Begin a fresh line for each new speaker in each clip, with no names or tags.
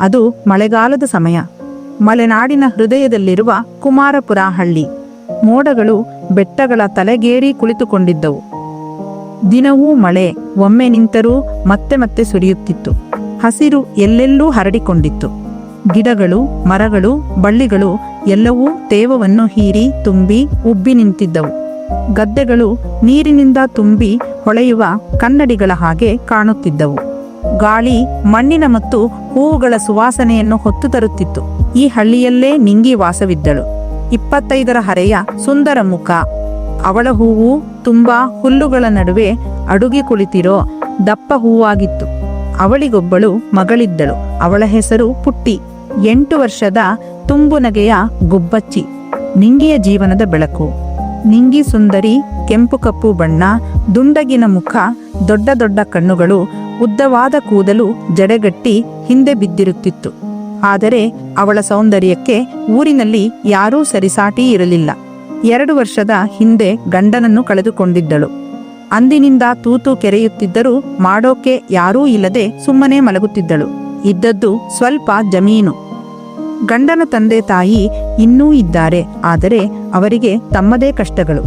ಅದು ಮಳೆಗಾಲದ ಸಮಯ. ಮಲೆನಾಡಿನ ಹೃದಯದಲ್ಲಿರುವ ಕುಮಾರಪುರ ಹಳ್ಳಿ ಮೋಡಗಳು ಬೆಟ್ಟಗಳ ತಲೆಗೇರಿ ಕುಳಿತುಕೊಂಡಿದ್ದವು. ದಿನವೂ ಮಳೆ, ಒಮ್ಮೆ ನಿಂತರೂ ಮತ್ತೆ ಮತ್ತೆ ಸುರಿಯುತ್ತಿತ್ತು. ಹಸಿರು ಎಲ್ಲೆಲ್ಲೂ ಹರಡಿಕೊಂಡಿತ್ತು. ಗಿಡಗಳು, ಮರಗಳು, ಬಳ್ಳಿಗಳು ಎಲ್ಲವೂ ತೇವವನ್ನು ಹೀರಿ ತುಂಬಿ ಉಬ್ಬಿ ನಿಂತಿದ್ದವು. ಗದ್ದೆಗಳು ನೀರಿನಿಂದ ತುಂಬಿ ಹೊಳೆಯುವ ಕನ್ನಡಿಗಳ ಹಾಗೆ ಕಾಣುತ್ತಿದ್ದವು. ಗಾಳಿ ಮಣ್ಣಿನ ಮತ್ತು ಹೂವುಗಳ ಸುವಾಸನೆಯನ್ನು ಹೊತ್ತು ತರುತ್ತಿತ್ತು. ಈ ಹಳ್ಳಿಯಲ್ಲೇ ನಿಂಗಿ ವಾಸವಿದ್ದಳು. ಇಪ್ಪತ್ತೈದರ ಹರೆಯ ಸುಂದರ ಮುಖ. ಅವಳ ಹೂವು ತುಂಬಾ ಹುಲ್ಲುಗಳ ನಡುವೆ ಅಡುಗೆ ಕುಳಿತಿರೋ ದಪ್ಪ ಹೂವಾಗಿತ್ತು. ಅವಳಿಗೊಬ್ಬಳು ಮಗಳಿದ್ದಳು. ಅವಳ ಹೆಸರು ಪುಟ್ಟಿ. ಎಂಟು ವರ್ಷದ ತುಂಬು ನಗೆಯ ಗುಬ್ಬಚ್ಚಿ. ನಿಂಗಿಯ ಜೀವನದ ಬೆಳಕು. ನಿಂಗಿ ಸುಂದರಿ, ಕೆಂಪು ಕಪ್ಪು ಬಣ್ಣ, ದುಂಡಗಿನ ಮುಖ, ದೊಡ್ಡ ದೊಡ್ಡ ಕಣ್ಣುಗಳು ಉದ್ದವಾದ ಕೂದಲು ಜಡೆಗಟ್ಟಿ ಹಿಂದೆ ಬಿದ್ದಿರುತ್ತಿತ್ತು. ಆದರೆ ಅವಳ ಸೌಂದರ್ಯಕ್ಕೆ ಊರಿನಲ್ಲಿ ಯಾರೂ ಸರಿಸಾಟಿ ಇರಲಿಲ್ಲ. ಎರಡು ವರ್ಷದ ಹಿಂದೆ ಗಂಡನನ್ನು ಕಳೆದುಕೊಂಡಿದ್ದಳು. ಅಂದಿನಿಂದ ತೂತು ಕೆರೆಯುತ್ತಿದ್ದರೂ ಮಾಡೋಕೆ ಯಾರೂ ಇಲ್ಲದೆ ಸುಮ್ಮನೆ ಮಲಗುತ್ತಿದ್ದಳು. ಇದ್ದದ್ದು ಸ್ವಲ್ಪ ಜಮೀನು. ಗಂಡನ ತಂದೆ ತಾಯಿ ಇನ್ನೂ ಇದ್ದಾರೆ, ಆದರೆ ಅವರಿಗೆ ತಮ್ಮದೇ ಕಷ್ಟಗಳು.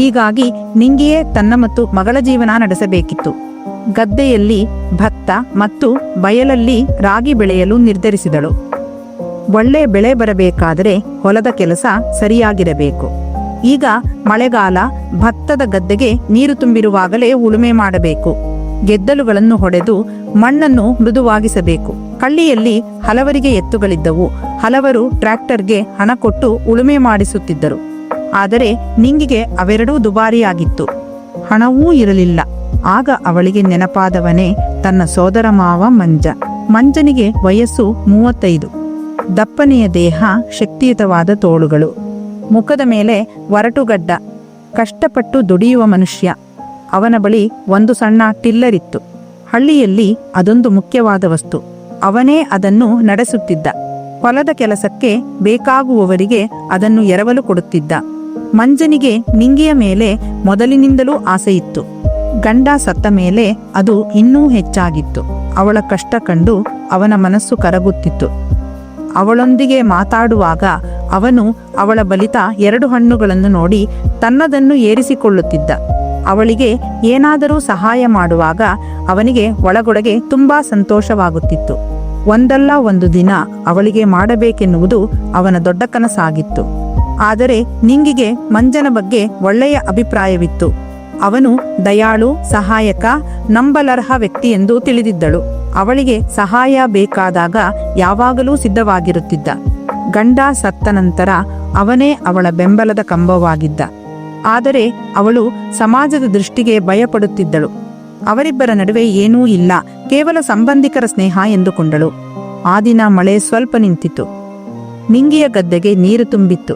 ಹೀಗಾಗಿ ನಿಂಗಿಯೇ ತನ್ನ ಮತ್ತು ಮಗಳ ಜೀವನ ನಡೆಸಬೇಕಿತ್ತು. ಗದ್ದೆಯಲ್ಲಿ ಭತ್ತ ಮತ್ತು ಬಯಲಲ್ಲಿ ರಾಗಿ ಬೆಳೆಯಲು ನಿರ್ಧರಿಸಿದಳು. ಒಳ್ಳೆ ಬೆಳೆ ಬರಬೇಕಾದರೆ ಹೊಲದ ಕೆಲಸ ಸರಿಯಾಗಿರಬೇಕು. ಈಗ ಮಳೆಗಾಲ, ಭತ್ತದ ಗದ್ದೆಗೆ ನೀರು ತುಂಬಿರುವಾಗಲೇ ಉಳುಮೆ ಮಾಡಬೇಕು. ಗೆದ್ದಲುಗಳನ್ನು ಹೊಡೆದು ಮಣ್ಣನ್ನು ಮೃದುವಾಗಿಸಬೇಕು. ಹಳ್ಳಿಯಲ್ಲಿ ಹಲವರಿಗೆ ಎತ್ತುಗಳಿದ್ದವು. ಹಲವರು ಟ್ರ್ಯಾಕ್ಟರ್ಗೆ ಹಣ ಕೊಟ್ಟು ಉಳುಮೆ ಮಾಡಿಸುತ್ತಿದ್ದರು. ಆದರೆ ನಿಂಗಿಗೆ ಅವೆರಡೂ ದುಬಾರಿಯಾಗಿತ್ತು. ಹಣವೂ ಇರಲಿಲ್ಲ. ಆಗ ಅವಳಿಗೆ ನೆನಪಾದವನೇ ತನ್ನ ಸೋದರ ಮಾವ ಮಂಜ. ಮಂಜನಿಗೆ ವಯಸ್ಸು ಮೂವತ್ತೈದು. ದಪ್ಪನೆಯ ದೇಹ ಶಕ್ತಿಯುತವಾದ ತೋಳುಗಳು. ಮುಖದ ಮೇಲೆ ಒರಟುಗಡ್ಡ ಕಷ್ಟಪಟ್ಟು ದುಡಿಯುವ ಮನುಷ್ಯ. ಅವನ ಬಳಿ ಒಂದು ಸಣ್ಣ ಟಿಲ್ಲರಿತ್ತು. ಹಳ್ಳಿಯಲ್ಲಿ ಅದೊಂದು ಮುಖ್ಯವಾದ ವಸ್ತು. ಅವನೇ ಅದನ್ನು ನಡೆಸುತ್ತಿದ್ದ. ಹೊಲದ ಕೆಲಸಕ್ಕೆ ಬೇಕಾಗುವವರಿಗೆ ಅದನ್ನು ಎರವಲು ಕೊಡುತ್ತಿದ್ದ. ಮಂಜನಿಗೆ ನಿಂಗಿಯ ಮೇಲೆ ಮೊದಲಿನಿಂದಲೂ ಆಸೆಯಿತ್ತು. ಗಂಡ ಸತ್ತ ಮೇಲೆ ಅದು ಇನ್ನೂ ಹೆಚ್ಚಾಗಿತ್ತು. ಅವಳ ಕಷ್ಟ ಕಂಡು ಅವನ ಮನಸ್ಸು ಕರಗುತ್ತಿತ್ತು. ಅವಳೊಂದಿಗೆ ಮಾತಾಡುವಾಗ ಅವನು ಅವಳ ಬಲಿತ ಎರಡು ಹಣ್ಣುಗಳನ್ನು ನೋಡಿ ತನ್ನದನ್ನು ಏರಿಸಿಕೊಳ್ಳುತ್ತಿದ್ದ. ಅವಳಿಗೆ ಏನಾದರೂ ಸಹಾಯ ಮಾಡುವಾಗ ಅವನಿಗೆ ಒಳಗೊಳಗೆ ತುಂಬಾ ಸಂತೋಷವಾಗುತ್ತಿತ್ತು. ಒಂದಲ್ಲ ಒಂದು ದಿನ ಅವಳಿಗೆ ಮಾಡಬೇಕೆನ್ನುವುದು ಅವನ ದೊಡ್ಡ ಕನಸಾಗಿತ್ತು. ಆದರೆ ನಿಂಗಿಗೆ ಮಂಜನ ಬಗ್ಗೆ ಒಳ್ಳೆಯ ಅಭಿಪ್ರಾಯವಿತ್ತು. ಅವನು ದಯಾಳು, ಸಹಾಯಕ, ನಂಬಲರ್ಹ ವ್ಯಕ್ತಿ ಎಂದು ತಿಳಿದಿದ್ದಳು. ಅವಳಿಗೆ ಸಹಾಯ ಬೇಕಾದಾಗ ಯಾವಾಗಲೂ ಸಿದ್ಧವಾಗಿರುತ್ತಿದ್ದ. ಗಂಡ ಸತ್ತ ನಂತರ ಅವನೇ ಅವಳ ಬೆಂಬಲದ ಕಂಬವಾಗಿದ್ದ. ಆದರೆ ಅವಳು ಸಮಾಜದ ದೃಷ್ಟಿಗೆ ಭಯಪಡುತ್ತಿದ್ದಳು. ಅವರಿಬ್ಬರ ನಡುವೆ ಏನೂ ಇಲ್ಲ, ಕೇವಲ ಸಂಬಂಧಿಕರ ಸ್ನೇಹ ಎಂದುಕೊಂಡಳು. ಆ ದಿನ ಮಳೆ ಸ್ವಲ್ಪ ನಿಂತಿತು ನಿಂಗಿಯ ಗದ್ದೆಗೆ ನೀರು ತುಂಬಿತ್ತು.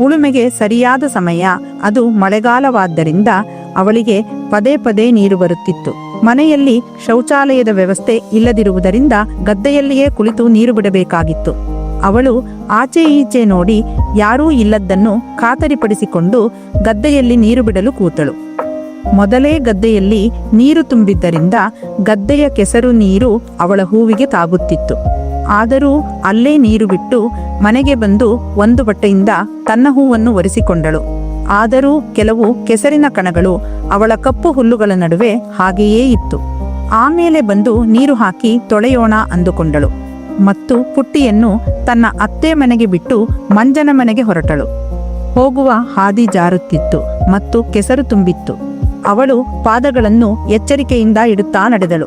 ಉಳುಮೆಗೆ ಸರಿಯಾದ ಸಮಯ, ಅದು ಮಳೆಗಾಲವಾದ್ದರಿಂದ ಅವಳಿಗೆ ಪದೇ ಪದೇ ನೀರು ಬರುತ್ತಿತ್ತು. ಮನೆಯಲ್ಲಿ ಶೌಚಾಲಯದ ವ್ಯವಸ್ಥೆ ಇಲ್ಲದಿರುವುದರಿಂದ ಗದ್ದೆಯಲ್ಲಿಯೇ ಕುಳಿತು ನೀರು ಬಿಡಬೇಕಾಗಿತ್ತು. ಅವಳು ಆಚೆ ಈಚೆ ನೋಡಿ ಯಾರೂ ಇಲ್ಲದ್ದನ್ನು ಖಾತರಿಪಡಿಸಿಕೊಂಡು ಗದ್ದೆಯಲ್ಲಿ ನೀರು ಬಿಡಲು ಕೂತಳು. ಮೊದಲೇ ಗದ್ದೆಯಲ್ಲಿ ನೀರು ತುಂಬಿದ್ದರಿಂದ ಗದ್ದೆಯ ಕೆಸರು ನೀರು ಅವಳ ಹೂವಿಗೆ ತಾಗುತ್ತಿತ್ತು. ಆದರೂ ಅಲ್ಲೇ ನೀರು ಬಿಟ್ಟು ಮನೆಗೆ ಬಂದು ಒಂದು ಬಟ್ಟೆಯಿಂದ ತನ್ನ ಹೂವನ್ನು ಒರೆಸಿಕೊಂಡಳು. ಆದರೂ ಕೆಲವು ಕೆಸರಿನ ಕಣಗಳು ಅವಳ ಕಪ್ಪು ಹುಲ್ಲುಗಳ ನಡುವೆ ಹಾಗೆಯೇ ಇತ್ತು. ಆಮೇಲೆ ಬಂದು ನೀರು ಹಾಕಿ ತೊಳೆಯೋಣ ಅಂದುಕೊಂಡಳು ಮತ್ತು ಪುಟ್ಟಿಯನ್ನು ತನ್ನ ಅತ್ತೆ ಮನೆಗೆ ಬಿಟ್ಟು ಮಂಜನ ಮನೆಗೆ ಹೊರಟಳು. ಹೋಗುವ ಹಾದಿ ಜಾರುತ್ತಿತ್ತು ಮತ್ತು ಕೆಸರು ತುಂಬಿತ್ತು. ಅವಳು ಪಾದಗಳನ್ನು ಎಚ್ಚರಿಕೆಯಿಂದ ಇಡುತ್ತಾ ನಡೆದಳು.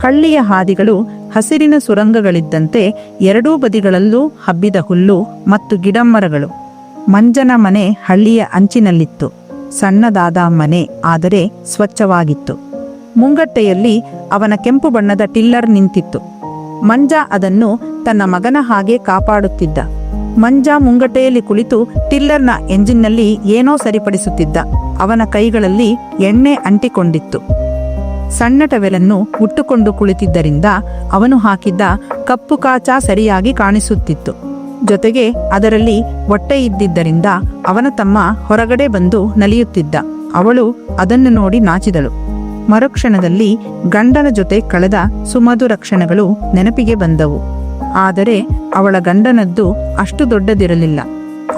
ಕಳ್ಳಿಯ ಹಾದಿಗಳು ಹಸಿರಿನ ಸುರಂಗಗಳಿದ್ದಂತೆ ಎರಡೂ ಬದಿಗಳಲ್ಲೂ ಹಬ್ಬಿದ ಹುಲ್ಲು ಮತ್ತು ಗಿಡಮರಗಳು. ಮಂಜನ ಮನೆ ಹಳ್ಳಿಯ ಅಂಚಿನಲ್ಲಿತ್ತು. ಸಣ್ಣದಾದ ಮನೆ ಆದರೆ ಸ್ವಚ್ಛವಾಗಿತ್ತು. ಮುಂಗಟ್ಟೆಯಲ್ಲಿ ಅವನ ಕೆಂಪು ಬಣ್ಣದ ಟಿಲ್ಲರ್ ನಿಂತಿತ್ತು. ಮಂಜ ಅದನ್ನು ತನ್ನ ಮಗನ ಹಾಗೆ ಕಾಪಾಡುತ್ತಿದ್ದ. ಮಂಜ ಮುಂಗಟ್ಟೆಯಲ್ಲಿ ಕುಳಿತು ಟಿಲ್ಲರ್ನ ಎಂಜಿನ್ನಲ್ಲಿ ಏನೋ ಸರಿಪಡಿಸುತ್ತಿದ್ದ. ಅವನ ಕೈಗಳಲ್ಲಿ ಎಣ್ಣೆ ಅಂಟಿಕೊಂಡಿತ್ತು. ಸಣ್ಣ ಟವೆಲನ್ನು ಉಟ್ಟುಕೊಂಡು ಕುಳಿತಿದ್ದರಿಂದ ಅವನು ಹಾಕಿದ್ದ ಕಪ್ಪು ಕಾಚ ಸರಿಯಾಗಿ ಕಾಣಿಸುತ್ತಿತ್ತು. ಜೊತೆಗೆ ಅದರಲ್ಲಿ ಹೊಟ್ಟೆ ಇದ್ದಿದ್ದರಿಂದ ಅವನ ತಮ್ಮ ಹೊರಗಡೆ ಬಂದು ನಲಿಯುತ್ತಿದ್ದ. ಅವಳು ಅದನ್ನು ನೋಡಿ ನಾಚಿದಳು. ಮರುಕ್ಷಣದಲ್ಲಿ ಗಂಡನ ಜೊತೆ ಕಳೆದ ಸುಮಧುರ ಕ್ಷಣಗಳು ನೆನಪಿಗೆ ಬಂದವು. ಆದರೆ ಅವಳ ಗಂಡನದ್ದು ಅಷ್ಟು ದೊಡ್ಡದಿರಲಿಲ್ಲ.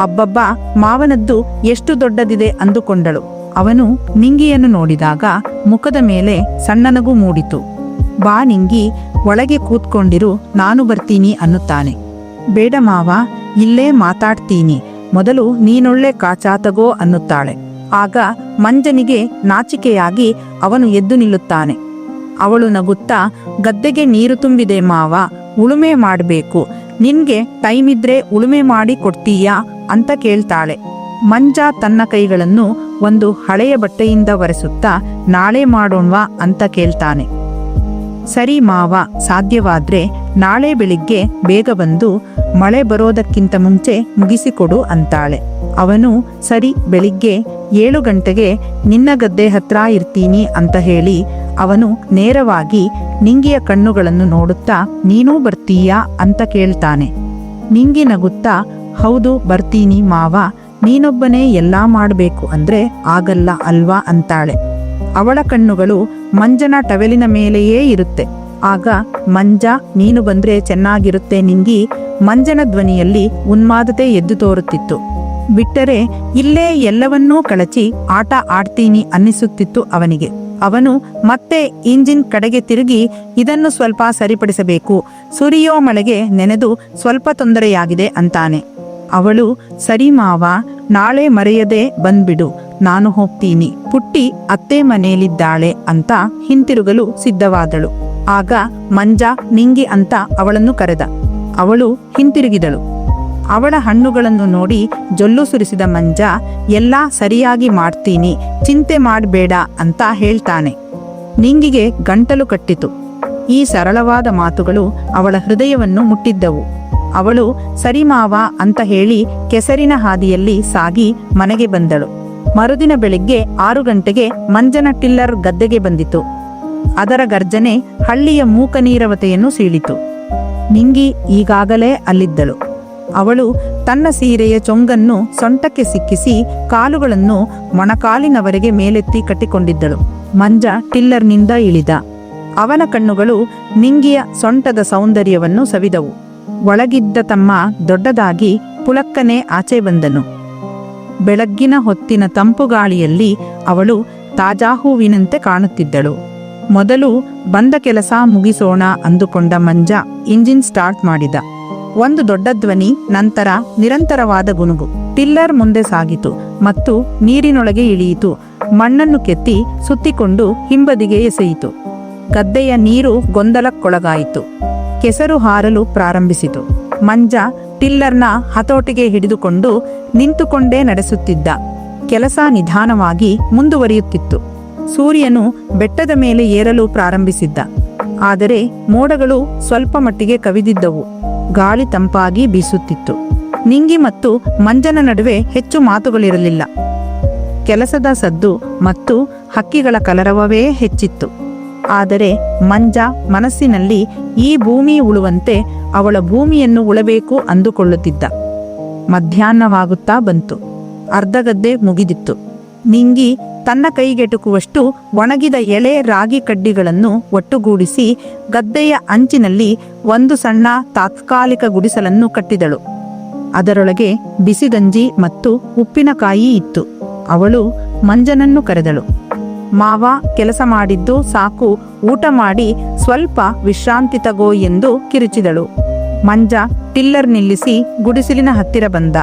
ಅಬ್ಬಬ್ಬ, ಮಾವನದ್ದು ಎಷ್ಟು ದೊಡ್ಡದಿದೆ ಅಂದುಕೊಂಡಳು. ಅವನು ನಿಂಗಿಯನ್ನು ನೋಡಿದಾಗ ಮುಖದ ಮೇಲೆ ಸಣ್ಣನಗೂ ಮೂಡಿತು. ಬಾ ನಿಂಗಿ, ಒಳಗೆ ಕೂತ್ಕೊಂಡಿರು, ನಾನು ಬರ್ತೀನಿ ಅನ್ನುತ್ತಾನೆ. ಬೇಡ ಮಾವ, ಇಲ್ಲೇ ಮಾತಾಡ್ತೀನಿ. ಮೊದಲು ನೀನೊಳ್ಳೆ ಕಾಚಾತಗೋ ಅನ್ನುತ್ತಾಳೆ. ಆಗ ಮಂಜನಿಗೆ ನಾಚಿಕೆಯಾಗಿ ಅವನು ಎದ್ದು ನಿಲ್ಲುತ್ತಾನೆ. ಅವಳು ನಗುತ್ತಾ, ಗದ್ದೆಗೆ ನೀರು ತುಂಬಿದೆ ಮಾವ, ಉಳುಮೆ ಮಾಡಬೇಕು. ನಿನ್ಗೆ ಟೈಮ್ ಇದ್ರೆ ಉಳುಮೆ ಮಾಡಿ ಕೊಡ್ತೀಯಾ ಅಂತ ಕೇಳ್ತಾಳೆ. ಮಂಜ ತನ್ನ ಕೈಗಳನ್ನು ಒಂದು ಹಳೆಯ ಬಟ್ಟೆಯಿಂದ ಒರೆಸುತ್ತಾ, ನಾಳೆ ಮಾಡೋಣ್ವಾ ಅಂತ ಕೇಳ್ತಾನೆ. ಸರಿ ಮಾವ, ಸಾಧ್ಯವಾದ್ರೆ ನಾಳೆ ಬೆಳಿಗ್ಗೆ ಬೇಗ ಬಂದು ಮಳೆ ಬರೋದಕ್ಕಿಂತ ಮುಂಚೆ ಮುಗಿಸಿಕೊಡು ಅಂತಾಳೆ. ಅವನು, ಸರಿ, ಬೆಳಿಗ್ಗೆ ಏಳು ಗಂಟೆಗೆ ನಿನ್ನ ಗದ್ದೆ ಹತ್ರ ಇರ್ತೀನಿ ಅಂತ ಹೇಳಿ ಅವನು ನೇರವಾಗಿ ನಿಂಗಿಯ ಕಣ್ಣುಗಳನ್ನು ನೋಡುತ್ತಾ, ನೀನೂ ಬರ್ತೀಯಾ ಅಂತ ಕೇಳ್ತಾನೆ. ನಿಂಗಿ ನಗುತ್ತಾ, ಹೌದು, ಬರ್ತೀನಿ ಮಾವ, ನೀನೊಬ್ಬನೇ ಎಲ್ಲ ಮಾಡಬೇಕು ಅಂದ್ರೆ ಆಗಲ್ಲ ಅಲ್ವಾ ಅಂತಾಳೆ. ಅವಳ ಕಣ್ಣುಗಳು ಮಂಜನ ಟವೆಲಿನ ಮೇಲೆಯೇ ಇರುತ್ತೆ. ಆಗ ಮಂಜ, ನೀನು ಬಂದ್ರೆ ಚೆನ್ನಾಗಿರುತ್ತೆ ನಿಂಗಿ ಮಂಜನ ಧ್ವನಿಯಲ್ಲಿ ಉನ್ಮಾದತೆ ಎದ್ದು ತೋರುತ್ತಿತ್ತು. ಬಿಟ್ಟರೆ ಇಲ್ಲೇ ಎಲ್ಲವನ್ನೂ ಕಳಚಿ ಆಟ ಆಡ್ತೀನಿ ಅನ್ನಿಸುತ್ತಿತ್ತು ಅವನಿಗೆ. ಅವನು ಮತ್ತೆ ಇಂಜಿನ್ ಕಡೆಗೆ ತಿರುಗಿ ಇದನ್ನು ಸ್ವಲ್ಪ ಸರಿಪಡಿಸಬೇಕು, ಸುರಿಯೋ ಮಳೆಗೆ ನೆನೆದು ಸ್ವಲ್ಪ ತೊಂದರೆಯಾಗಿದೆ ಅಂತಾನೆ. ಅವಳು, ಸರಿ ಮಾವ, ನಾಳೆ ಮರೆಯದೆ ಬಂದ್ಬಿಡು ನಾನು ಹೋಗ್ತೀನಿ. ಪುಟ್ಟಿ ಅತ್ತೆ ಮನೆಯಲ್ಲಿದ್ದಾಳೆ ಅಂತ ಹಿಂತಿರುಗಲು ಸಿದ್ಧವಾದಳು. ಆಗ ಮಂಜ ನಿಂಗಿ ಅಂತ ಅವಳನ್ನು ಕರೆದ. ಅವಳು ಹಿಂತಿರುಗಿದಳು. ಅವಳ ಹಣ್ಣುಗಳನ್ನು ನೋಡಿ ಜೊಲ್ಲು ಸುರಿಸಿದ ಮಂಜ, ಎಲ್ಲಾ ಸರಿಯಾಗಿ ಮಾಡ್ತೀನಿ, ಚಿಂತೆ ಮಾಡಬೇಡ ಅಂತ ಹೇಳ್ತಾನೆ. ನಿಂಗಿಗೆ ಗಂಟಲು ಕಟ್ಟಿತು. ಈ ಸರಳವಾದ ಮಾತುಗಳು ಅವಳ ಹೃದಯವನ್ನು ಮುಟ್ಟಿದ್ದವು. ಅವಳು, ಸರಿ ಮಾವ ಅಂತ ಹೇಳಿ ಕೆಸರಿನ ಹಾದಿಯಲ್ಲಿ ಸಾಗಿ ಮನೆಗೆ ಬಂದಳು. ಮರುದಿನ ಬೆಳಿಗ್ಗೆ ಆರು ಗಂಟೆಗೆ ಮಂಜನ ಟಿಲ್ಲರ್ ಗದ್ದೆಗೆ ಬಂದಿತು. ಅದರ ಗರ್ಜನೆ ಹಳ್ಳಿಯ ಮೂಕ ನೀರವತೆಯನ್ನು ಸೀಳಿತು. ನಿಂಗಿ ಈಗಾಗಲೇ ಅಲ್ಲಿದ್ದಳು. ಅವಳು ತನ್ನ ಸೀರೆಯ ಚೊಂಗನ್ನು ಸೊಂಟಕ್ಕೆ ಸಿಕ್ಕಿಸಿ ಕಾಲುಗಳನ್ನು ಮೊಣಕಾಲಿನವರೆಗೆ ಮೇಲೆತ್ತಿ ಕಟ್ಟಿಕೊಂಡಿದ್ದಳು. ಮಂಜ ಟಿಲ್ಲರ್ನಿಂದ ಇಳಿದ. ಅವನ ಕಣ್ಣುಗಳು ನಿಂಗಿಯ ಸೊಂಟದ ಸೌಂದರ್ಯವನ್ನು ಸವಿದವು. ಒಳಗಿದ್ದ ತಮ್ಮ ದೊಡ್ಡದಾಗಿ ಪುಲಕ್ಕನೆ ಆಚೆ ಬಂದನು. ಬೆಳಗ್ಗಿನ ಹೊತ್ತಿನ ತಂಪು ಗಾಳಿಯಲ್ಲಿ ಅವಳು ತಾಜಾ ಹೂವಿನಂತೆ ಕಾಣುತ್ತಿದ್ದಳು. ಮೊದಲು ಬಂದ ಕೆಲಸ ಮುಗಿಸೋಣ ಅಂದುಕೊಂಡ ಮಂಜ ಇಂಜಿನ್ ಸ್ಟಾರ್ಟ್ ಮಾಡಿದ. ಒಂದು ದೊಡ್ಡ ಧ್ವನಿ, ನಂತರ ನಿರಂತರವಾದ ಗುನುಗು ಟಿಲ್ಲರ್ ಮುಂದೆ ಸಾಗಿತು ಮತ್ತು ನೀರಿನೊಳಗೆ ಇಳಿಯಿತು. ಮಣ್ಣನ್ನು ಕೆತ್ತಿ ಸುತ್ತಿಕೊಂಡು ಹಿಂಬದಿಗೆ ಎಸೆಯಿತು. ಗದ್ದೆಯ ನೀರು ಗೊಂದಲಕ್ಕೊಳಗಾಯಿತು. ಕೆಸರು ಹಾರಲು ಪ್ರಾರಂಭಿಸಿತು. ಮಂಜ ಟಿಲ್ಲರ್ನ ಹತೋಟಿಗೆ ಹಿಡಿದುಕೊಂಡು ನಿಂತುಕೊಂಡೇ ನಡೆಸುತ್ತಿದ್ದ ಕೆಲಸ ನಿಧಾನವಾಗಿ ಮುಂದುವರಿಯುತ್ತಿತ್ತು. ಸೂರ್ಯನು ಬೆಟ್ಟದ ಮೇಲೆ ಏರಲು ಪ್ರಾರಂಭಿಸಿದ್ದ. ಆದರೆ ಮೋಡಗಳು ಸ್ವಲ್ಪ ಮಟ್ಟಿಗೆ ಕವಿದಿದ್ದವು. ಗಾಳಿ ತಂಪಾಗಿ ಬೀಸುತ್ತಿತ್ತು. ನಿಂಗಿ ಮತ್ತು ಮಂಜನ ನಡುವೆ ಹೆಚ್ಚು ಮಾತುಗಳಿರಲಿಲ್ಲ. ಕೆಲಸದ ಸದ್ದು ಮತ್ತು ಹಕ್ಕಿಗಳ ಕಲರವವೇ ಹೆಚ್ಚಿತ್ತು. ಆದರೆ ಮಂಜ ಮನಸ್ಸಿನಲ್ಲಿ ಈ ಭೂಮಿ ಉಳುವಂತೆ ಅವಳ ಭೂಮಿಯನ್ನು ಉಳಬೇಕು ಅಂದುಕೊಳ್ಳುತ್ತಿದ್ದ. ಮಧ್ಯಾಹ್ನವಾಗುತ್ತಾ ಬಂತು. ಅರ್ಧಗದ್ದೆ ಮುಗಿದಿತ್ತು. ನಿಂಗಿ ತನ್ನ ಕೈಗೆಟುಕುವಷ್ಟು ಒಣಗಿದ ಎಳೆ ರಾಗಿ ಕಡ್ಡಿಗಳನ್ನು ಒಟ್ಟುಗೂಡಿಸಿ ಗದ್ದೆಯ ಅಂಚಿನಲ್ಲಿ ಒಂದು ಸಣ್ಣ ತಾತ್ಕಾಲಿಕ ಗುಡಿಸಲನ್ನು ಕಟ್ಟಿದಳು. ಅದರೊಳಗೆ ಬಿಸಿಗಂಜಿ ಮತ್ತು ಉಪ್ಪಿನಕಾಯಿ ಇತ್ತು. ಅವಳು ಮಂಜನನ್ನು ಕರೆದಳು. ಮಾವ, ಕೆಲಸ ಮಾಡಿದ್ದು ಸಾಕು, ಊಟ ಮಾಡಿ ಸ್ವಲ್ಪ ವಿಶ್ರಾಂತಿ ತಗೋ ಎಂದು ಕಿರುಚಿದಳು. ಮಂಜ ಟಿಲ್ಲರ್ ನಿಲ್ಲಿಸಿ ಗುಡಿಸಿಲಿನ ಹತ್ತಿರ ಬಂದ.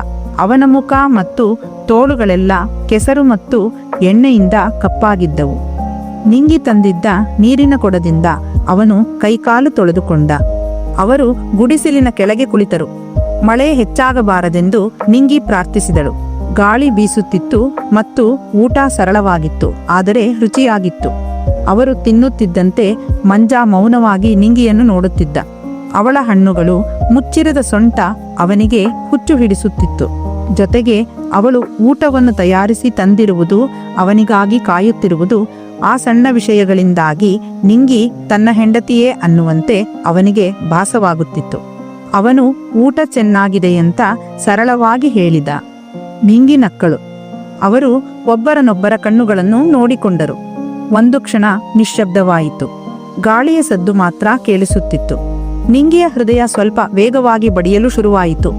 ಅವನ ಮುಖ ಮತ್ತು ತೋಳುಗಳೆಲ್ಲ ಕೆಸರು ಮತ್ತು ಎಣ್ಣೆಯಿಂದ ಕಪ್ಪಾಗಿದ್ದವು. ನಿಂಗಿ ತಂದಿದ್ದ ನೀರಿನ ಕೊಡದಿಂದ ಅವನು ಕೈಕಾಲು ತೊಳೆದುಕೊಂಡ. ಅವರು ಗುಡಿಸಿಲಿನ ಕೆಳಗೆ ಕುಳಿತರು. ಮಳೆ ಹೆಚ್ಚಾಗಬಾರದೆಂದು ನಿಂಗಿ ಪ್ರಾರ್ಥಿಸಿದಳು. ಗಾಳಿ ಬೀಸುತ್ತಿತ್ತು ಮತ್ತು ಊಟ ಸರಳವಾಗಿತ್ತು, ಆದರೆ ರುಚಿಯಾಗಿತ್ತು. ಅವರು ತಿನ್ನುತ್ತಿದ್ದಂತೆ ಮಂಜ ಮೌನವಾಗಿ ನಿಂಗಿಯನ್ನು ನೋಡುತ್ತಿದ್ದ. ಅವಳ ಹಣ್ಣುಗಳು ಮುಚ್ಚಿರದ ಸೊಂಟ ಅವನಿಗೆ ಹುಚ್ಚು ಹಿಡಿಸುತ್ತಿತ್ತು ಜೊತೆಗೆ ಅವಳು ಊಟವನ್ನು ತಯಾರಿಸಿ ತಂದಿರುವುದು ಅವನಿಗಾಗಿ ಕಾಯುತ್ತಿರುವುದು ಆ ಸಣ್ಣ ವಿಷಯಗಳಿಂದಾಗಿ ನಿಂಗಿ ತನ್ನ ಹೆಂಡತಿಯೇ ಅನ್ನುವಂತೆ ಅವನಿಗೆ ಭಾಸವಾಗುತ್ತಿತ್ತು. ಅವನು ಊಟ ಚೆನ್ನಾಗಿದೆ ಅಂತ ಸರಳವಾಗಿ ಹೇಳಿದ. ನಿಂಗಿ ನಕ್ಕಳು. ಅವರು ಒಬ್ಬರನೊಬ್ಬರ ಕಣ್ಣುಗಳನ್ನು ನೋಡಿಕೊಂಡರು. ಒಂದು ಕ್ಷಣ ನಿಶ್ಶಬ್ದವಾಯಿತು. ಗಾಳಿಯ ಸದ್ದು ಮಾತ್ರ ಕೇಳಿಸುತ್ತಿತ್ತು. ನಿಂಗಿಯ ಹೃದಯ ಸ್ವಲ್ಪ ವೇಗವಾಗಿ ಬಡಿಯಲು ಶುರುವಾಯಿತು.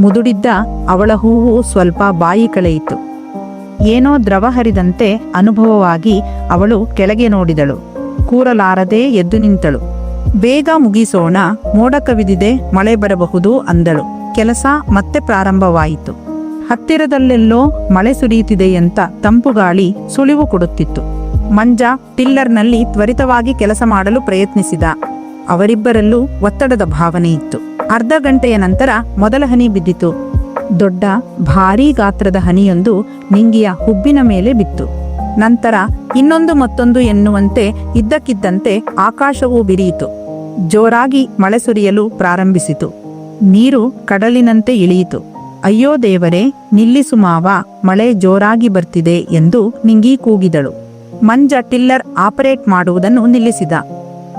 ಮುದುಡಿದ್ದ ಅವಳ ಹೂವು ಸ್ವಲ್ಪ ಬಾಯಿ ಕಳೆಯಿತು. ಏನೋ ದ್ರವ ಹರಿದಂತೆ ಅನುಭವವಾಗಿ ಅವಳು ಕೆಳಗೆ ನೋಡಿದಳು. ಕೂರಲಾರದೆ ಎದ್ದು ನಿಂತಳು. ಬೇಗ ಮುಗಿಸೋಣ, ಮೋಡ ಕವಿದಿದೆ, ಮಳೆ ಬರಬಹುದು ಅಂದಳು. ಕೆಲಸ ಮತ್ತೆ ಪ್ರಾರಂಭವಾಯಿತು. ಹತ್ತಿರದಲ್ಲೆಲ್ಲೋ ಮಳೆ ಸುರಿಯುತ್ತಿದೆ ಅಂತ ತಂಪು ಗಾಳಿ ಸುಳಿವು ಕೊಡುತ್ತಿತ್ತು. ಮಂಜ ಟಿಲ್ಲರ್ನಲ್ಲಿ ತ್ವರಿತವಾಗಿ ಕೆಲಸ ಮಾಡಲು ಪ್ರಯತ್ನಿಸಿದ. ಅವರಿಬ್ಬರಲ್ಲೂ ಒತ್ತಡದ ಭಾವನೆ ಇತ್ತು. ಅರ್ಧ ಗಂಟೆಯ ನಂತರ ಮೊದಲ ಹನಿ ಬಿದ್ದಿತು. ದೊಡ್ಡ, ಭಾರೀ ಗಾತ್ರದ ಹನಿಯೊಂದು ನಿಂಗಿಯ ಹುಬ್ಬಿನ ಮೇಲೆ ಬಿತ್ತು. ನಂತರ ಇನ್ನೊಂದು ಮತ್ತೊಂದು ಎನ್ನುವಂತೆ ಇದ್ದಕ್ಕಿದ್ದಂತೆ ಆಕಾಶವೂ ಬಿರಿಯಿತು. ಜೋರಾಗಿ ಮಳೆ ಸುರಿಯಲು ಪ್ರಾರಂಭಿಸಿತು. ನೀರು ಕಡಲಿನಂತೆ ಇಳಿಯಿತು. ಅಯ್ಯೋ ದೇವರೇ, ನಿಲ್ಲಿಸು ಮಾವ, ಮಳೆ ಜೋರಾಗಿ ಬರ್ತಿದೆ ಎಂದು ನಿಂಗಿ ಕೂಗಿದಳು. ಮಂಜ ಟಿಲ್ಲರ್ ಆಪರೇಟ್ ಮಾಡುವುದನ್ನು ನಿಲ್ಲಿಸಿದ.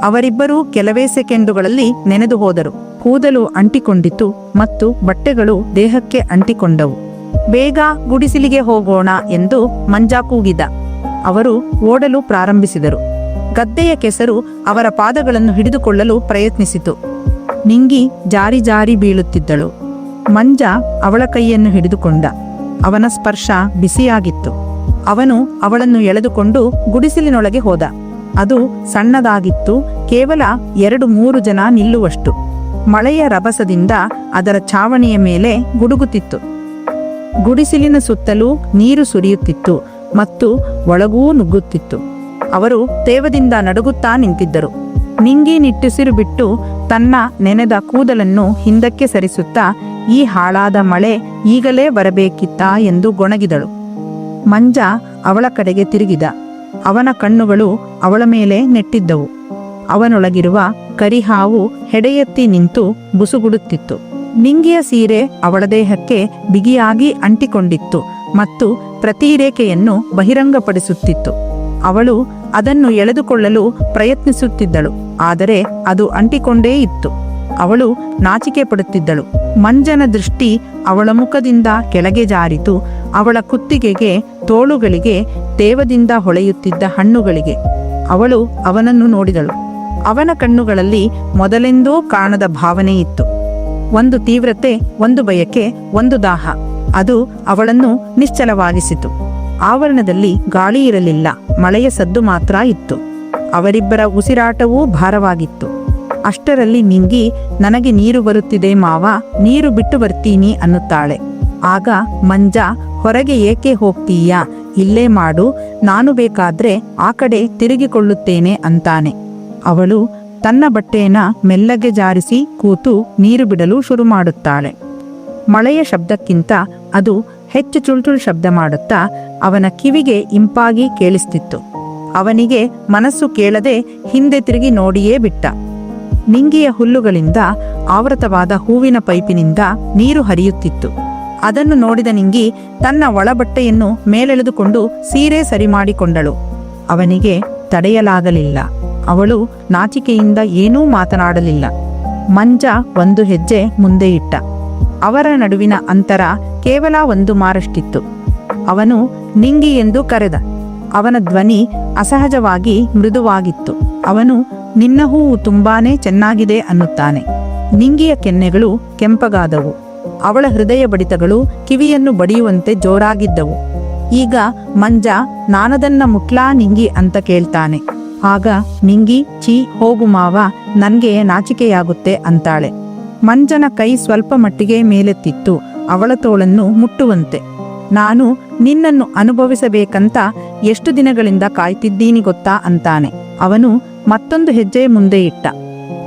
ಅವರಿಬ್ಬರೂ ಕೆಲವೇ ಸೆಕೆಂಡುಗಳಲ್ಲಿ ನೆನೆದು ಹೋದರು. ಕೂದಲು ಅಂಟಿಕೊಂಡಿತು ಮತ್ತು ಬಟ್ಟೆಗಳು ದೇಹಕ್ಕೆ ಅಂಟಿಕೊಂಡವು. ಬೇಗ ಗುಡಿಸಿಲಿಗೆ ಹೋಗೋಣ ಎಂದು ಮಂಜ ಕೂಗಿದ. ಅವರು ಓಡಲು ಪ್ರಾರಂಭಿಸಿದರು. ಗದ್ದೆಯ ಕೆಸರು ಅವರ ಪಾದಗಳನ್ನು ಹಿಡಿದುಕೊಳ್ಳಲು ಪ್ರಯತ್ನಿಸಿತು. ನಿಂಗಿ ಜಾರಿ ಜಾರಿ ಬೀಳುತ್ತಿದ್ದಳು. ಮಂಜ ಅವಳ ಕೈಯನ್ನು ಹಿಡಿದುಕೊಂಡ. ಅವನ ಸ್ಪರ್ಶ ಬಿಸಿಯಾಗಿತ್ತು. ಅವನು ಅವಳನ್ನು ಎಳೆದುಕೊಂಡು ಗುಡಿಸಿಲಿನೊಳಗೆ ಹೋದ. ಅದು ಸಣ್ಣದಾಗಿತ್ತು, ಕೇವಲ ಎರಡು ಮೂರು ಜನ ನಿಲ್ಲುವಷ್ಟು. ಮಳೆಯ ರಭಸದಿಂದ ಅದರ ಛಾವಣಿಯ ಮೇಲೆ ಗುಡುಗುತ್ತಿತ್ತು. ಗುಡಿಸಿಲಿನ ಸುತ್ತಲೂ ನೀರು ಸುರಿಯುತ್ತಿತ್ತು ಮತ್ತು ಒಳಗೂ ನುಗ್ಗುತ್ತಿತ್ತು. ಅವರು ತೇವದಿಂದ ನಡುಗುತ್ತಾ ನಿಂತಿದ್ದರು. ನಿಂಗಿ ನಿಟ್ಟುಸಿರು ಬಿಟ್ಟು ತನ್ನ ನೆನೆದ ಕೂದಲನ್ನು ಹಿಂದಕ್ಕೆ ಸರಿಸುತ್ತಾ, ಈ ಹಾಳಾದ ಮಳೆ ಈಗಲೇ ಬರಬೇಕಿತ್ತಾ ಎಂದು ಗೊಣಗಿದಳು. ಮಂಜ ಅವಳ ಕಡೆಗೆ ತಿರುಗಿದ. ಅವನ ಕಣ್ಣುಗಳು ಅವಳ ಮೇಲೆ ನೆಟ್ಟಿದ್ದವು. ಅವನೊಳಗಿರುವ ಕರಿಹಾವು ಹೆಡೆಯೆತ್ತಿ ನಿಂತು ಬುಸುಗುಡುತ್ತಿತ್ತು. ನಿಂಗಿಯ ಸೀರೆ ಅವಳ ದೇಹಕ್ಕೆ ಬಿಗಿಯಾಗಿ ಅಂಟಿಕೊಂಡಿತ್ತು ಮತ್ತು ಪ್ರತಿ ರೇಖೆಯನ್ನು ಬಹಿರಂಗಪಡಿಸುತ್ತಿತ್ತು. ಅವಳು ಅದನ್ನು ಎಳೆದುಕೊಳ್ಳಲು ಪ್ರಯತ್ನಿಸುತ್ತಿದ್ದಳು, ಆದರೆ ಅದು ಅಂಟಿಕೊಂಡೇ ಇತ್ತು. ಅವಳು ನಾಚಿಕೆ ಪಡುತ್ತಿದ್ದಳು ಮಂಜನ ದೃಷ್ಟಿ ಅವಳ ಮುಖದಿಂದ ಕೆಳಗೆ ಜಾರಿತು, ಅವಳ ಕುತ್ತಿಗೆಗೆ ತೋಳುಗಳಿಗೆ, ದೇವದಿಂದ ಹೊಳೆಯುತ್ತಿದ್ದ ಹಣ್ಣುಗಳಿಗೆ. ಅವಳು ಅವನನ್ನು ನೋಡಿದಳು. ಅವನ ಕಣ್ಣುಗಳಲ್ಲಿ ಮೊದಲೆಂದೂ ಕಾಣದ ಭಾವನೆ ಇತ್ತು. ಒಂದು ತೀವ್ರತೆ, ಒಂದು ಬಯಕೆ ಒಂದು ದಾಹ. ಅದು ಅವಳನ್ನು ನಿಶ್ಚಲವಾಗಿಸಿತು. ಆವರಣದಲ್ಲಿ ಗಾಳಿ ಇರಲಿಲ್ಲ, ಮಳೆಯ ಸದ್ದು ಮಾತ್ರ ಇತ್ತು. ಅವರಿಬ್ಬರ ಉಸಿರಾಟವೂ ಭಾರವಾಗಿತ್ತು. ಅಷ್ಟರಲ್ಲಿ ನಿಂಗಿ ನನಗೆ ನೀರು ಬರುತ್ತಿದೆ ಮಾವ, ನೀರು ಬಿಟ್ಟು ಬರ್ತೀನಿ ಅನ್ನುತ್ತಾಳೆ. ಆಗ ಮಂಜ, ಹೊರಗೆ ಏಕೆ ಹೋಗ್ತೀಯಾ? ಇಲ್ಲೇ ಮಾಡು, ನಾನು ಬೇಕಾದ್ರೆ ಆ ಕಡೆ ತಿರುಗಿಕೊಳ್ಳುತ್ತೇನೆ ಅಂತಾನೆ. ಅವಳು ತನ್ನ ಬಟ್ಟೆಯನ್ನ ಮೆಲ್ಲಗೆ ಜಾರಿಸಿ ಕೂತು ನೀರು ಬಿಡಲು ಶುರು ಮಾಡುತ್ತಾಳೆ. ಮಳೆಯ ಶಬ್ದಕ್ಕಿಂತ ಅದು ಹೆಚ್ಚು ಚುಳ್ಚುಳ್ ಶಬ್ದ ಮಾಡುತ್ತಾ ಅವನ ಕಿವಿಗೆ ಇಂಪಾಗಿ ಕೇಳಿಸ್ತಿತ್ತು. ಅವನಿಗೆ ಮನಸ್ಸು ಕೇಳದೆ ಹಿಂದೆ ತಿರುಗಿ ನೋಡಿಯೇ ಬಿಟ್ಟ. ನಿಂಗಿಯ ಹುಲ್ಲುಗಳಿಂದ ಆವೃತವಾದ ಹೂವಿನ ಪೈಪಿನಿಂದ ನೀರು ಹರಿಯುತ್ತಿತ್ತು. ಅದನ್ನು ನೋಡಿದ ನಿಂಗಿ ತನ್ನ ಒಳಬಟ್ಟೆಯನ್ನು ಮೇಲೆಳೆದುಕೊಂಡು ಸೀರೆ ಸರಿ ಮಾಡಿಕೊಂಡಳು ಅವನಿಗೆ ತಡೆಯಲಾಗಲಿಲ್ಲ. ಅವಳು ನಾಚಿಕೆಯಿಂದ ಏನೂ ಮಾತನಾಡಲಿಲ್ಲ. ಮಂಜ ಒಂದು ಹೆಜ್ಜೆ ಮುಂದೆ ಇಟ್ಟ. ಅವರ ನಡುವಿನ ಅಂತರ ಕೇವಲ ಒಂದು ಮಾರಷ್ಟಿತ್ತು. ಅವನು ನಿಂಗಿ ಎಂದು ಕರೆದ. ಅವನ ಧ್ವನಿ ಅಸಹಜವಾಗಿ ಮೃದುವಾಗಿತ್ತು. ಅವನು, ನಿನ್ನ ಹೂವು ತುಂಬಾನೇ ಚೆನ್ನಾಗಿದೆ ಅನ್ನುತ್ತಾನೆ. ನಿಂಗಿಯ ಕೆನ್ನೆಗಳು ಕೆಂಪಗಾದವು. ಅವಳ ಹೃದಯ ಬಡಿತಗಳು ಕಿವಿಯನ್ನು ಬಡಿಯುವಂತೆ ಜೋರಾಗಿದ್ದವು. ಈಗ ಮಂಜ, ನಾನದನ್ನ ಮುಟ್ಲಾ ನಿಂಗಿ ಅಂತ ಕೇಳ್ತಾನೆ. ಆಗ ನಿಂಗಿ ಚೀ ಹೋಗು ಮಾವ, ನನ್ಗೆ ನಾಚಿಕೆಯಾಗುತ್ತೆ ಅಂತಾಳೆ. ಮಂಜನ ಕೈ ಸ್ವಲ್ಪ ಮಟ್ಟಿಗೆ ಮೇಲೆತ್ತಿತ್ತು, ಅವಳ ತೋಳನ್ನು ಮುಟ್ಟುವಂತೆ. ನಾನು ನಿನ್ನನ್ನು ಅನುಭವಿಸಬೇಕಂತ ಎಷ್ಟು ದಿನಗಳಿಂದ ಕಾಯ್ತಿದ್ದೀನಿ ಗೊತ್ತಾ ಅಂತಾನೆ. ಅವನು ಮತ್ತೊಂದು ಹೆಜ್ಜೆ ಮುಂದೆ ಇಟ್ಟ.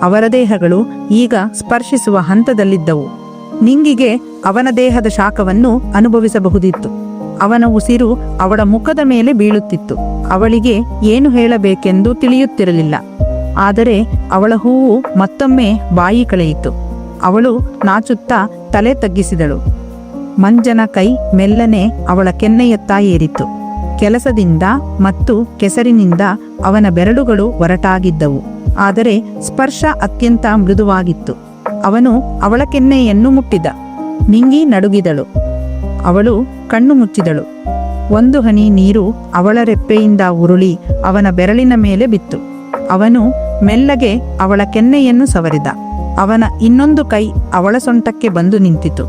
ಅವರ ದೇಹಗಳು ಈಗ ಸ್ಪರ್ಶಿಸುವ ಹಂತದಲ್ಲಿದ್ದವು. ನಿಂಗಿಗೆ ಅವನ ದೇಹದ ಶಾಖವನ್ನು ಅನುಭವಿಸಬಹುದಿತ್ತು. ಅವನ ಉಸಿರು ಅವಳ ಮುಖದ ಮೇಲೆ ಬೀಳುತ್ತಿತ್ತು. ಅವಳಿಗೆ ಏನು ಹೇಳಬೇಕೆಂದು ತಿಳಿಯುತ್ತಿರಲಿಲ್ಲ. ಆದರೆ ಅವಳ ಹೂವು ಮತ್ತೊಮ್ಮೆ ಬಾಯಿ ಕಳೆಯಿತು. ಅವಳು ನಾಚುತ್ತಾ ತಲೆ ತಗ್ಗಿಸಿದಳು. ಮಂಜನ ಕೈ ಮೆಲ್ಲನೆ ಅವಳ ಕೆನ್ನೆಯತ್ತ ಏರಿತು. ಕೆಲಸದಿಂದ ಮತ್ತು ಕೆಸರಿನಿಂದ ಅವನ ಬೆರಳುಗಳು ಒರಟಾಗಿದ್ದವು. ಆದರೆ ಸ್ಪರ್ಶ ಅತ್ಯಂತ ಮೃದುವಾಗಿತ್ತು. ಅವನು ಅವಳ ಕೆನ್ನೆಯನ್ನು ಮುಟ್ಟಿದ. ನಿಂಗಿ ನಡುಗಿದಳು. ಅವಳು ಕಣ್ಣು ಮುಚ್ಚಿದಳು. ಒಂದು ಹನಿ ನೀರು ಅವಳ ರೆಪ್ಪೆಯಿಂದ ಉರುಳಿ ಅವನ ಬೆರಳಿನ ಮೇಲೆ ಬಿತ್ತು. ಅವನು ಮೆಲ್ಲಗೆ ಅವಳ ಕೆನ್ನೆಯನ್ನು ಸವರಿದ. ಅವನ ಇನ್ನೊಂದು ಕೈ ಅವಳ ಸೊಂಟಕ್ಕೆ ಬಂದು ನಿಂತಿತು.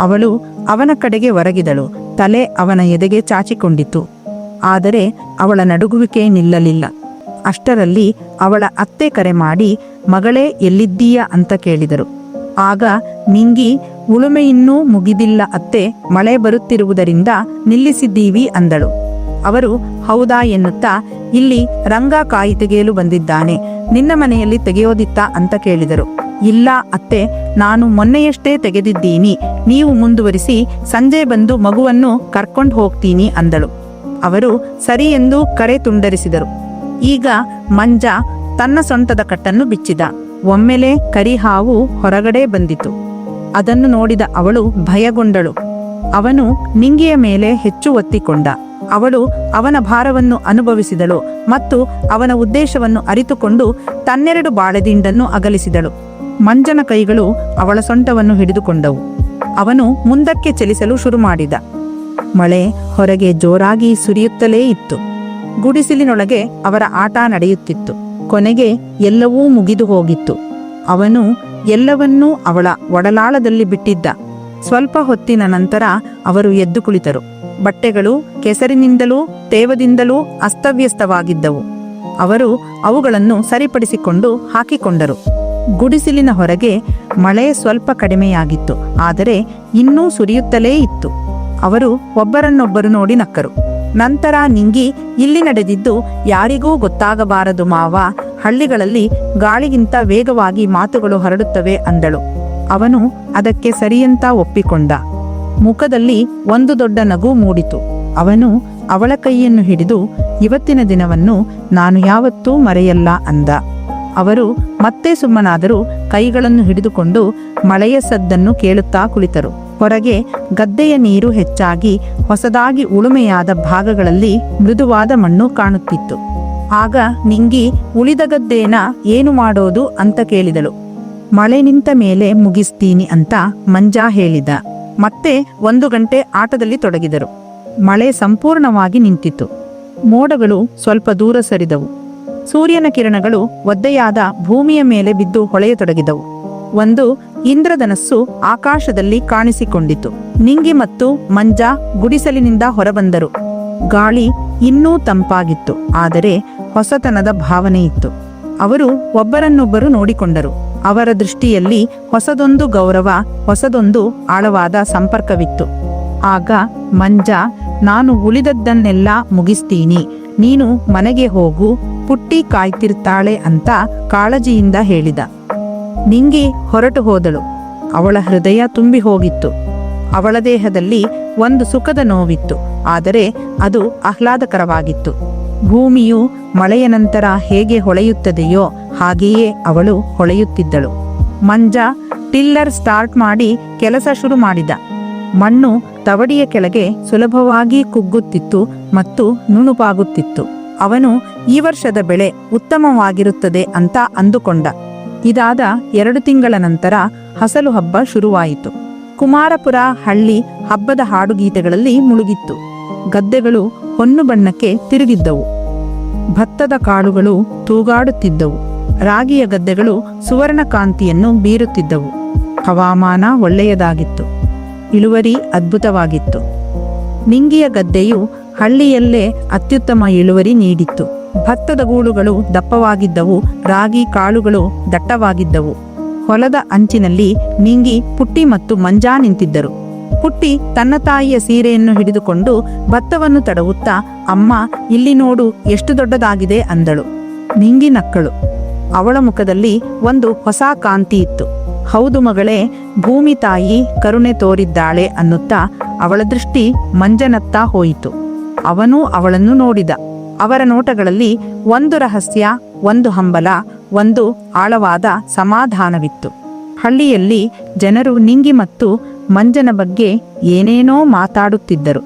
ಅವಳು ಅವನ ಕಡೆಗೆ ಒರಗಿದಳು. ತಲೆ ಅವನ ಎದೆಗೆ ಚಾಚಿಕೊಂಡಿತು. ಆದರೆ ಅವಳ ನಡುಗುವಿಕೆ ನಿಲ್ಲಲಿಲ್ಲ. ಅಷ್ಟರಲ್ಲಿ ಅವಳ ಅತ್ತೆ ಕರೆ ಮಾಡಿ, ಮಗಳೇ, ಎಲ್ಲಿದ್ದೀಯಾ? ಅಂತ ಕೇಳಿದರು. ಆಗ, ನಿಂಗಿ, ಉಳುಮೆ ಇನ್ನೂ ಮುಗಿದಿಲ್ಲ ಅತ್ತೆ, ಮಳೆ ಬರುತ್ತಿರುವುದರಿಂದ ನಿಲ್ಲಿಸಿದ್ದೀವಿ ಅಂದಳು. ಅವರು, ಹೌದಾ? ಎನ್ನುತ್ತಾ, ಇಲ್ಲಿ ರಂಗ ಕಾಯಿ ತೆಗೆಯಲು ಬಂದಿದ್ದಾನೆ, ನಿನ್ನ ಮನೆಯಲ್ಲಿ ತೆಗೆಯೋದಿತ್ತಾ? ಅಂತ ಕೇಳಿದರು. ಇಲ್ಲ ಅತ್ತೆ, ನಾನು ಮೊನ್ನೆಯಷ್ಟೇ ತೆಗೆದಿದ್ದೀನಿ, ನೀವು ಮುಂದುವರಿಸಿ, ಸಂಜೆ ಬಂದು ಮಗುವನ್ನು ಕರ್ಕೊಂಡು ಹೋಗ್ತೀನಿ ಅಂದಳು. ಅವರು, ಸರಿ ಎಂದು ಕರೆ ತುಂಡರಿಸಿದರು. ಈಗ ಮಂಜ ತನ್ನ ಸೊಂಟದ ಕಟ್ಟನ್ನು ಬಿಚ್ಚಿದ. ಒಮ್ಮೆಲೆ ಕರಿಹಾವು ಹೊರಗಡೆ ಬಂದಿತು. ಅದನ್ನು ನೋಡಿದ ಅವಳು ಭಯಗೊಂಡಳು. ಅವನು ನಿಂಗಿಯ ಮೇಲೆ ಹೆಚ್ಚು ಒತ್ತಿಕೊಂಡ. ಅವಳು ಅವನ ಭಾರವನ್ನು ಅನುಭವಿಸಿದಳು ಮತ್ತು ಅವನ ಉದ್ದೇಶವನ್ನು ಅರಿತುಕೊಂಡು ತನ್ನೆರಡು ಬಾಳೆದಿಂಡನ್ನು ಅಗಲಿಸಿದಳು. ಮಂಜನ ಕೈಗಳು ಅವಳ ಸೊಂಟವನ್ನು ಹಿಡಿದುಕೊಂಡವು. ಅವನು ಮುಂದಕ್ಕೆ ಚಲಿಸಲು ಶುರು ಮಾಡಿದ ಮಳೆ ಹೊರಗೆ ಜೋರಾಗಿ ಸುರಿಯುತ್ತಲೇ ಇತ್ತು. ಗುಡಿಸಿಲಿನೊಳಗೆ ಅವರ ಆಟ ನಡೆಯುತ್ತಿತ್ತು. ಕೊನೆಗೆ ಎಲ್ಲವೂ ಮುಗಿದು ಹೋಗಿತ್ತು. ಅವನು ಎಲ್ಲವನ್ನೂ ಅವಳ ಒಡಲಾಳದಲ್ಲಿ ಬಿಟ್ಟಿದ್ದ. ಸ್ವಲ್ಪ ಹೊತ್ತಿನ ನಂತರ ಅವರು ಎದ್ದು ಕುಳಿತರು. ಬಟ್ಟೆಗಳು ಕೆಸರಿನಿಂದಲೂ ತೇವದಿಂದಲೂ ಅಸ್ತವ್ಯಸ್ತವಾಗಿದ್ದವು. ಅವರು ಅವುಗಳನ್ನು ಸರಿಪಡಿಸಿಕೊಂಡು ಹಾಕಿಕೊಂಡರು. ಗುಡಿಸಿಲಿನ ಹೊರಗೆ ಮಳೆ ಸ್ವಲ್ಪ ಕಡಿಮೆಯಾಗಿತ್ತು, ಆದರೆ ಇನ್ನೂ ಸುರಿಯುತ್ತಲೇ ಇತ್ತು. ಅವರು ಒಬ್ಬರನ್ನೊಬ್ಬರು ನೋಡಿ ನಕ್ಕರು. ನಂತರ ನಿಂಗಿ, ಇಲ್ಲಿ ನಡೆದಿದ್ದು ಯಾರಿಗೂ ಗೊತ್ತಾಗಬಾರದು ಮಾವ. ಹಳ್ಳಿಗಳಲ್ಲಿ ಗಾಳಿಗಿಂತ ವೇಗವಾಗಿ ಮಾತುಗಳು ಹರಡುತ್ತವೆ ಅಂದಳು. ಅವನು ಅದಕ್ಕೆ ಸರಿಯಂತ ಒಪ್ಪಿಕೊಂಡ. ಮುಖದಲ್ಲಿ ಒಂದು ದೊಡ್ಡ ನಗು ಮೂಡಿತು. ಅವನು ಅವಳ ಕೈಯನ್ನು ಹಿಡಿದು, ಇವತ್ತಿನ ದಿನವನ್ನು ನಾನು ಯಾವತ್ತೂ ಮರೆಯಲ್ಲ ಅಂದ. ಅವರು ಮತ್ತೆ ಸುಮ್ಮನಾದರೂ ಕೈಗಳನ್ನು ಹಿಡಿದುಕೊಂಡು ಮಳೆಯ ಸದ್ದನ್ನು ಕೇಳುತ್ತಾ ಕುಳಿತರು. ಹೊರಗೆ ಗದ್ದೆಯ ನೀರು ಹೆಚ್ಚಾಗಿ ಹೊಸದಾಗಿ ಉಳುಮೆಯಾದ ಭಾಗಗಳಲ್ಲಿ ಮೃದುವಾದ ಮಣ್ಣು ಕಾಣುತ್ತಿತ್ತು. ಆಗ ನಿಂಗಿ, ಉಳಿದ ಗದ್ದೇನ ಏನು ಮಾಡೋದು? ಅಂತ ಕೇಳಿದಳು. ಮಳೆ ನಿಂತ ಮೇಲೆ ಮುಗಿಸ್ತೀನಿ ಅಂತ ಮಂಜಾ ಹೇಳಿದ. ಮತ್ತೆ ಒಂದು ಗಂಟೆ ಆಟದಲ್ಲಿ ತೊಡಗಿದರು. ಮಳೆ ಸಂಪೂರ್ಣವಾಗಿ ನಿಂತಿತು ಮೋಡಗಳು ಸ್ವಲ್ಪ ದೂರ ಸರಿದವು. ಸೂರ್ಯನ ಕಿರಣಗಳು ಒದ್ದೆಯಾದ ಭೂಮಿಯ ಮೇಲೆ ಬಿದ್ದು ಹೊಳೆಯತೊಡಗಿದವು. ಒಂದು ಇಂದ್ರಧನಸ್ಸು ಆಕಾಶದಲ್ಲಿ ಕಾಣಿಸಿಕೊಂಡಿತು. ನಿಂಗಿ ಮತ್ತು ಮಂಜ ಗುಡಿಸಲಿನಿಂದ ಹೊರಬಂದರು. ಗಾಳಿ ಇನ್ನೂ ತಂಪಾಗಿತ್ತು, ಆದರೆ ಹೊಸತನದ ಭಾವನೆ ಇತ್ತು. ಅವರು ಒಬ್ಬರನ್ನೊಬ್ಬರು ನೋಡಿಕೊಂಡರು. ಅವರ ದೃಷ್ಟಿಯಲ್ಲಿ ಹೊಸದೊಂದು ಗೌರವ, ಹೊಸದೊಂದು ಆಳವಾದ ಸಂಪರ್ಕವಿತ್ತು. ಆಗ, ಮಂಜ, ನಾನು ಉಳಿದದ್ದನ್ನೆಲ್ಲ ಮುಗಿಸ್ತೀನಿ, ನೀನು ಮನೆಗೆ ಹೋಗು, ಪುಟ್ಟಿ ಕಾಯ್ತಿರ್ತಾಳೆ ಅಂತ ಕಾಳಜಿಯಿಂದ ಹೇಳಿದ. ನಿಂಗಿ ಹೊರಟು ಹೋದಳು. ಅವಳ ಹೃದಯ ತುಂಬಿ ಹೋಗಿತ್ತು. ಅವಳ ದೇಹದಲ್ಲಿ ಒಂದು ಸುಖದ ನೋವಿತ್ತು. ಆದರೆ ಅದು ಆಹ್ಲಾದಕರವಾಗಿತ್ತು. ಭೂಮಿಯು ಮಳೆಯ ನಂತರ ಹೇಗೆ ಹೊಳೆಯುತ್ತದೆಯೋ ಹಾಗೆಯೇ ಅವಳು ಹೊಳೆಯುತ್ತಿದ್ದಳು. ಮಂಜ ಟಿಲ್ಲರ್ ಸ್ಟಾರ್ಟ್ ಮಾಡಿ ಕೆಲಸ ಶುರು ಮಾಡಿದ. ಮಣ್ಣು ತವಡಿಯ ಕೆಳಗೆ ಸುಲಭವಾಗಿ ಕುಗ್ಗುತ್ತಿತ್ತು ಮತ್ತು ನುಣುಪಾಗುತ್ತಿತ್ತು. ಅವನು ಈ ವರ್ಷದ ಬೆಳೆ ಉತ್ತಮವಾಗಿರುತ್ತದೆ ಅಂತ ಅಂದುಕೊಂಡ. ಇದಾದ ಎರಡು ತಿಂಗಳ ನಂತರ ಹಸಲು ಹಬ್ಬ ಶುರುವಾಯಿತು. ಕುಮಾರಪುರ ಹಳ್ಳಿ ಹಬ್ಬದ ಹಾಡುಗೀತೆಗಳಲ್ಲಿ ಮುಳುಗಿತ್ತು. ಗದ್ದೆಗಳು ಹೊನ್ನು ಬಣ್ಣಕ್ಕೆ ತಿರುಗಿದ್ದವು. ಭತ್ತದ ಕಾಳುಗಳು ತೂಗಾಡುತ್ತಿದ್ದವು. ರಾಗಿಯ ಗದ್ದೆಗಳು ಸುವರ್ಣ ಕಾಂತಿಯನ್ನು ಬೀರುತ್ತಿದ್ದವು. ಹವಾಮಾನ ಒಳ್ಳೆಯದಾಗಿತ್ತು. ಇಳುವರಿ ಅದ್ಭುತವಾಗಿತ್ತು. ನಿಂಗಿಯ ಗದ್ದೆಯು ಹಳ್ಳಿಯಲ್ಲೇ ಅತ್ಯುತ್ತಮ ಇಳುವರಿ ನೀಡಿತ್ತು. ಭತ್ತದ ಗೂಳುಗಳು ದಪ್ಪವಾಗಿದ್ದವು, ರಾಗಿ ಕಾಳುಗಳು ದಟ್ಟವಾಗಿದ್ದವು. ಹೊಲದ ಅಂಚಿನಲ್ಲಿ ನಿಂಗಿ ಪುಟ್ಟಿ ಮತ್ತು ಮಂಜಾ ನಿಂತಿದ್ದರು. ಪುಟ್ಟಿ ತನ್ನ ತಾಯಿಯ ಸೀರೆಯನ್ನು ಹಿಡಿದುಕೊಂಡು ಭತ್ತವನ್ನು ತಡವುತ್ತಾ, ಅಮ್ಮ, ಇಲ್ಲಿ ನೋಡು, ಎಷ್ಟು ದೊಡ್ಡದಾಗಿದೆ ಅಂದಳು. ನಿಂಗಿ ನಕ್ಕಳು. ಅವಳ ಮುಖದಲ್ಲಿ ಒಂದು ಹೊಸ ಕಾಂತಿ ಇತ್ತು. ಹೌದು ಮಗಳೇ, ಭೂಮಿ ತಾಯಿ ಕರುಣೆ ತೋರಿದ್ದಾಳೆ ಅನ್ನುತ್ತಾ ಅವಳ ದೃಷ್ಟಿ ಮಂಜನತ್ತ ಹೋಯಿತು. ಅವನೂ ಅವಳನ್ನು ನೋಡಿದ. ಅವರ ನೋಟಗಳಲ್ಲಿ ಒಂದು ರಹಸ್ಯ, ಒಂದು ಹಂಬಲ, ಒಂದು ಆಳವಾದ ಸಮಾಧಾನವಿತ್ತು. ಹಳ್ಳಿಯಲ್ಲಿ ಜನರು ನಿಂಗಿ ಮತ್ತು ಮಂಜನ ಬಗ್ಗೆ ಏನೇನೋ ಮಾತಾಡುತ್ತಿದ್ದರು.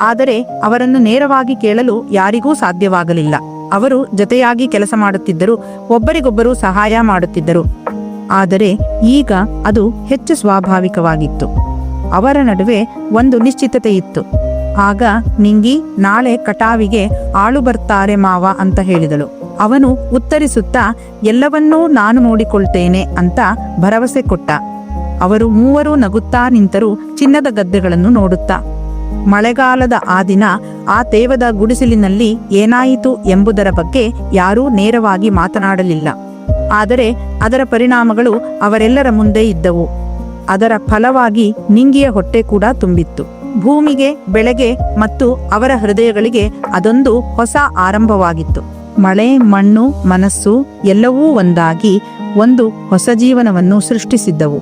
ಆದರೆ ಅವರನ್ನು ನೇರವಾಗಿ ಕೇಳಲು ಯಾರಿಗೂ ಸಾಧ್ಯವಾಗಲಿಲ್ಲ. ಅವರು ಜೊತೆಯಾಗಿ ಕೆಲಸ ಮಾಡುತ್ತಿದ್ದರು, ಒಬ್ಬರಿಗೊಬ್ಬರು ಸಹಾಯ ಮಾಡುತ್ತಿದ್ದರು. ಆದರೆ ಈಗ ಅದು ಹೆಚ್ಚು ಸ್ವಾಭಾವಿಕವಾಗಿತ್ತು. ಅವರ ನಡುವೆ ಒಂದು ನಿಶ್ಚಿತತೆ ಇತ್ತು. ಆಗ ನಿಂಗಿ, ನಾಳೆ ಕಟಾವಿಗೆ ಆಳು ಬರ್ತಾರೆ ಮಾವ ಅಂತ ಹೇಳಿದಳು. ಅವನು ಉತ್ತರಿಸುತ್ತಾ, ಎಲ್ಲವನ್ನೂ ನಾನು ನೋಡಿಕೊಳ್ತೇನೆ ಅಂತ ಭರವಸೆ ಕೊಟ್ಟ. ಅವರು ಮೂವರು ನಗುತ್ತಾ ನಿಂತರು ಚಿನ್ನದ ಗದ್ದೆಗಳನ್ನು ನೋಡುತ್ತಾ. ಮಳೆಗಾಲದ ಆ ದಿನ ಆ ತೇವದ ಗುಡಿಸಲಿನಲ್ಲಿ ಏನಾಯಿತು ಎಂಬುದರ ಬಗ್ಗೆ ಯಾರೂ ನೇರವಾಗಿ ಮಾತನಾಡಲಿಲ್ಲ. ಆದರೆ ಅದರ ಪರಿಣಾಮಗಳು ಅವರೆಲ್ಲರ ಮುಂದೆ ಇದ್ದವು. ಅದರ ಫಲವಾಗಿ ನಿಂಗಿಯ ಹೊಟ್ಟೆ ಕೂಡ ತುಂಬಿತ್ತು. ಭೂಮಿಗೆ, ಬೆಳೆಗೆ ಮತ್ತು ಅವರ ಹೃದಯಗಳಿಗೆ ಅದೊಂದು ಹೊಸ ಆರಂಭವಾಗಿತ್ತು. ಮಳೆ, ಮಣ್ಣು, ಮನಸ್ಸು ಎಲ್ಲವೂ ಒಂದಾಗಿ ಒಂದು ಹೊಸ ಜೀವನವನ್ನು ಸೃಷ್ಟಿಸಿದ್ದವು.